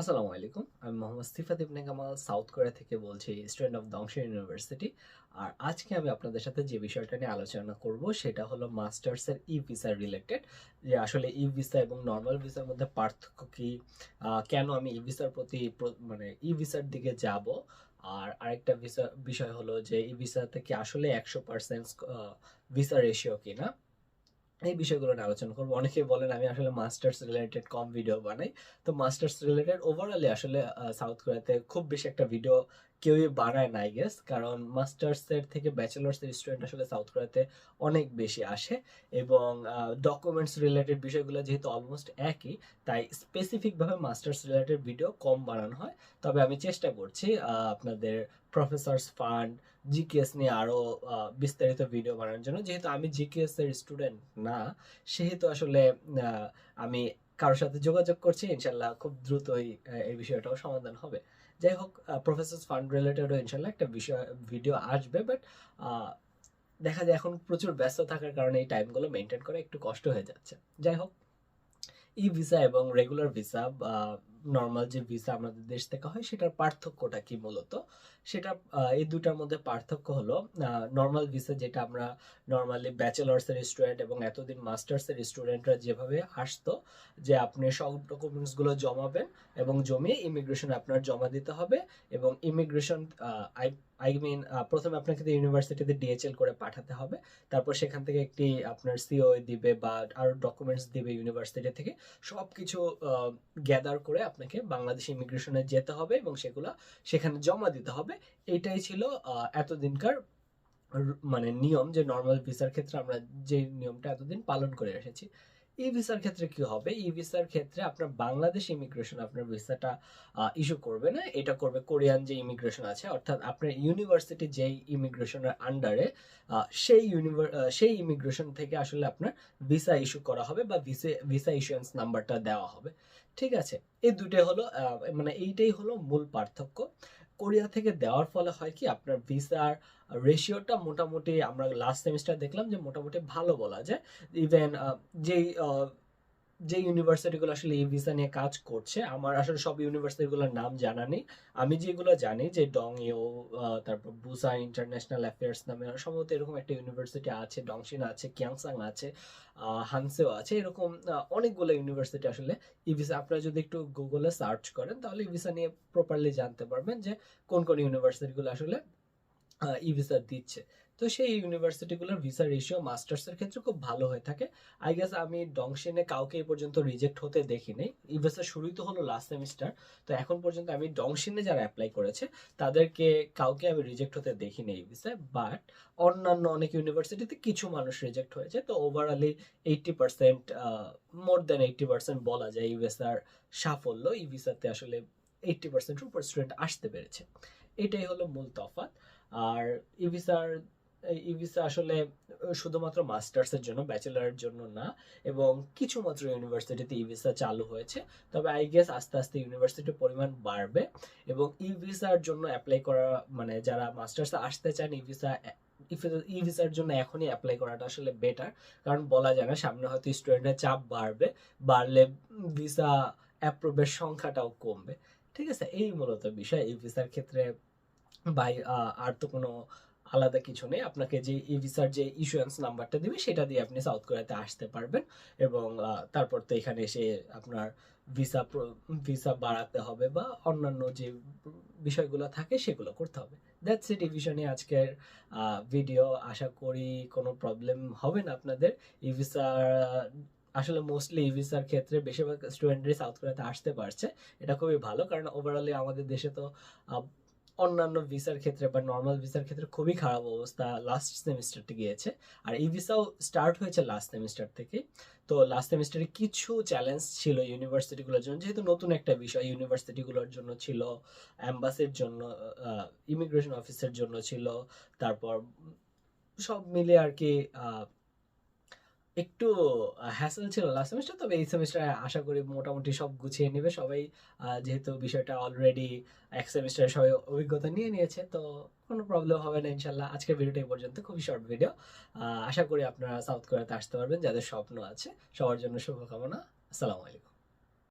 আসসালামু আলাইকুম। আমি মোহাম্মদ সিফাত ইবনে কামাল, সাউথ কোরিয়া থেকে বলছি, স্টুডেন্ট অফ দংশন ইউনিভার্সিটি। আর আজকে আমি আপনাদের সাথে যে বিষয়টা নিয়ে আলোচনা করব, সেটা হলো মাস্টার্সের ই ভিসা রিলেটেড। যে আসলে ই ভিসা এবং নর্মাল ভিসার মধ্যে পার্থক্য কি কেন আমি ই ভিসার প্রতি মানে ই ভিসার দিকে যাব? আর আরেকটা ভিসা, বিষয় হলো যে ই ভিসাতে কি আসলে একশো পার্সেন্ট ভিসা রেশিও কিনা? এই বিষয়গুলো নিয়ে আলোচনা করব। অনেকেই বলেন, আমি আসলে মাস্টার্স রিলেটেড কম ভিডিও বানাই। তো মাস্টার্স রিলেটেড ওভারঅলি আসলে সাউথ কোরিয়াতে খুব বেশি একটা ভিডিও কেউই বানায় না গেস কারণ মাস্টার্স এর থেকে ব্যাচেলার্স এর স্টুডেন্ট আসলে সাউথ কোরিয়াতে অনেক বেশি আসে এবং ডকুমেন্টস রিলেটেড বিষয়গুলো যেহেতু অলমোস্ট একই তাই স্পেসিফিক ভাবে মাস্টার্স রিলেটেড ভিডিও কম বানানো হয়। তবে আমি চেষ্টা করছি আপনাদের প্রফেসরস ফান্ড জিকেএস নিয়ে আরও আহ, বিস্তারিত ভিডিও বানানোর জন্য। যেহেতু আমি জিকেএস এর স্টুডেন্ট না সেহেতু আসলে আমি কারোর সাথে যোগাযোগ করছি। ইনশাল্লাহ খুব দ্রুতই এই বিষয়টাও সমাধান হবে। যাই হোক প্রফেসর ফান্ড রিলেটেডও ইনশাল্লাহ একটা বিষয় ভিডিও আসবে বাট দেখা যায় এখন প্রচুর ব্যস্ত থাকার কারণে এই টাইমগুলো মেনটেন করা একটু কষ্ট হয়ে যাচ্ছে। যাই হোক, ই ভিসা এবং রেগুলার ভিসা বা নর্মাল যে ভিসা আমাদের দেশ থেকে হয়, সেটার পার্থক্যটা কি মূলত? সেটা এই দুটার মধ্যে পার্থক্য হলো নর্মাল ভিসা যেটা আমরা নর্মালি ব্যাচেলার্স এর স্টুডেন্ট এবং এতদিন মাস্টার্স এর স্টুডেন্টরা যেভাবে আসতো, যে আপনি সব ডকুমেন্টসগুলো জমাবেন এবং জমিয়ে ইমিগ্রেশন আপনার জমা দিতে হবে এবং ইমিগ্রেশন আই মিন প্রথমে আপনাকে ইউনিভার্সিটিতে ডিএচএল করে পাঠাতে হবে, তারপর সেখান থেকে একটি আপনার সিও দিবে বা আরও ডকুমেন্টস দিবে ইউনিভার্সিটি থেকে সব কিছু গ্যাদার করে আপনাকে বাংলাদেশ ইমিগ্রেশনে যেতে হবে এবং সেগুলো সেখানে জমা দিতে হবে। এটাই ছিল এতদিনকার মানে নিয়ম যে নর্মাল ভিসার ক্ষেত্রে আমরা যে নিয়মটা এতদিন পালন করে এসেছি। ই ভিসার ক্ষেত্রে কি হবে? ই ভিসার ক্ষেত্রে আপনার বাংলাদেশ ইমিগ্রেশন আপনার ভিসাটা ইস্যু করবে না। এটা করবে কোরিয়ান যে ইমিগ্রেশন আছে, অর্থাৎ আপনার ইউনিভার্সিটি যেই ইমিগ্রেশনের আন্ডারে সেই ইউনিভার সেই ইমিগ্রেশন থেকে আসলে আপনার ভিসা ইস্যু করা হবে বা ভিসা ভিসা ইস্যুয়েন্স নাম্বারটা দেওয়া হবে। ঠিক আছে? এই দুটোই হলো মানে এইটাই হলো মূল পার্থক্য। কোরিয়া থেকে দেওয়ার ফলে হয় কি, আপনার ভিসার রেশিওটা মোটামুটি আমরা লাস্ট সেমিস্টার দেখলাম যে মোটামুটি ভালো বলা যায়। ইভেন যেই যে ইউনিভার্সিটিগুলো আসলে এই ভিসা নিয়ে কাজ করছে, আমার আসলে সব ইউনিভার্সিটিগুলোর নাম জানা নেই। আমি যেগুলো জানি যে ডং ইউ তারপর বুসা ইন্টারন্যাশনাল অ্যাফেয়ার্স নামে সম্ভবত এরকম একটা ইউনিভার্সিটি আছে ডংশিন আছে কিয়াংসাং আছে হানসেও আছে, এরকম অনেকগুলো ইউনিভার্সিটি আসলে ই ভিসা আপনারা যদি একটু গুগলে সার্চ করেন, তাহলে ই ভিসা নিয়ে প্রপারলি জানতে পারবেন যে কোন কোন ইউনিভার্সিটিগুলো আসলে ই ভিসা দিচ্ছে। তো সেই ইউনিভার্সিটিগুলোর ভিসা রেশিও মাস্টার্সের ক্ষেত্রে খুব ভালো হয়ে থাকে। আই গেস আমি ডংশিনে কাউকে এই পর্যন্ত রিজেক্ট হতে দেখিনি। ই ভিসা শুরুই তো হলো লাস্ট সেমিস্টার তো এখন পর্যন্ত আমি ডংশিনে যারা অ্যাপ্লাই করেছে, তাদেরকে কাউকে আমি রিজেক্ট হতে দেখিনি এই ভিসায় বাট অন্যান্য অনেক ইউনিভার্সিটিতে কিছু মানুষ রিজেক্ট হয়েছে। তো overally eighty percent more than eighty percent বলা যায় এই ভিসার সাফল্য এই ভিসাতে আসলে এইটটি পার্সেন্টের উপর স্টুডেন্ট আসতে পেরেছে। এটাই হলো মূল তফাৎ। আর ই ভিসার ই ভিসা আসলে শুধুমাত্র মাস্টার্স এর জন্য, ব্যাচেলারের জন্য না, এবং কিছু ইউনিভার্সিটিতে ই ভিসা চালু হয়েছে। তবে আই গেস আস্তে আস্তে ইউনিভার্সিটির পরিমাণ বাড়বে, এবং ই ভিসার জন্য অ্যাপ্লাই করা মানে যারা মাস্টার্সে আসতে চান ই ভিসা ই ভিসার জন্য এখনই অ্যাপ্লাই করাটা আসলে বেটার কারণ বলা যায় না, সামনে হয়তো স্টুডেন্টের চাপ বাড়বে, বাড়লে ভিসা অ্যাপ্রুভের সংখ্যাটাও কমবে। ঠিক আছে? এই মূলত বিষয় এই ভিসার ক্ষেত্রে। বাই আর তো কোনো আলাদা কিছু নেই। আপনাকে যে ই ভিসার যে ইস্যুয়েন্স নাম্বারটা দিবে, সেটা দিয়ে আপনি সাউথ কোরিয়াতে আসতে পারবেন এবং তারপর তো এখানে এসে আপনার ভিসা ভিসা বাড়াতে হবে বা অন্যান্য যে বিষয়গুলো থাকে, সেগুলো করতে হবে। দ্যাটস ইট নিয়ে আজকের ভিডিও আশা করি কোনো প্রবলেম হবে না আপনাদের। ই ভিসা আসলে মোস্টলি ই ভিসার ক্ষেত্রে বেশিরভাগ স্টুডেন্টরাই সাউথ কোরিয়াতে আসতে পারছে। এটা খুবই ভালো, কারণ ওভারঅলি আমাদের দেশে তো অন্যান্য ভিসার ক্ষেত্রে বা নর্মাল ভিসার ক্ষেত্রে খুবই খারাপ অবস্থা লাস্ট সেমিস্টারটি গিয়েছে। আর এই ভিসাও স্টার্ট হয়েছে লাস্ট সেমিস্টার থেকে। তো লাস্ট সেমিস্টারে কিছু চ্যালেঞ্জ ছিল ইউনিভার্সিটিগুলোর জন্য। যেহেতু নতুন একটা বিষয় ইউনিভার্সিটিগুলোর জন্য ছিল অ্যাম্বাসির জন্য ইমিগ্রেশন অফিসের জন্য ছিল। তারপর সব মিলে আর কি একটু হ্যাসেল ছিল লাস্ট সেমিস্টার তবে এই সেমিস্টারে আশা করি মোটামুটি সব গুছিয়ে নেবে। সবাই যেহেতু বিষয়টা অলরেডি এক সেমিস্টারে সবাই অভিজ্ঞতা নিয়ে নিয়েছে, তো কোনো প্রবলেম হবে না ইনশাল্লাহ। আজকের ভিডিওটা এই পর্যন্ত খুবই শর্ট ভিডিও আশা করি আপনারা সাউথ কোরিয়াতে আসতে পারবেন, যাদের স্বপ্ন আছে। সবার জন্য শুভকামনা। আসসালামু আলাইকুম।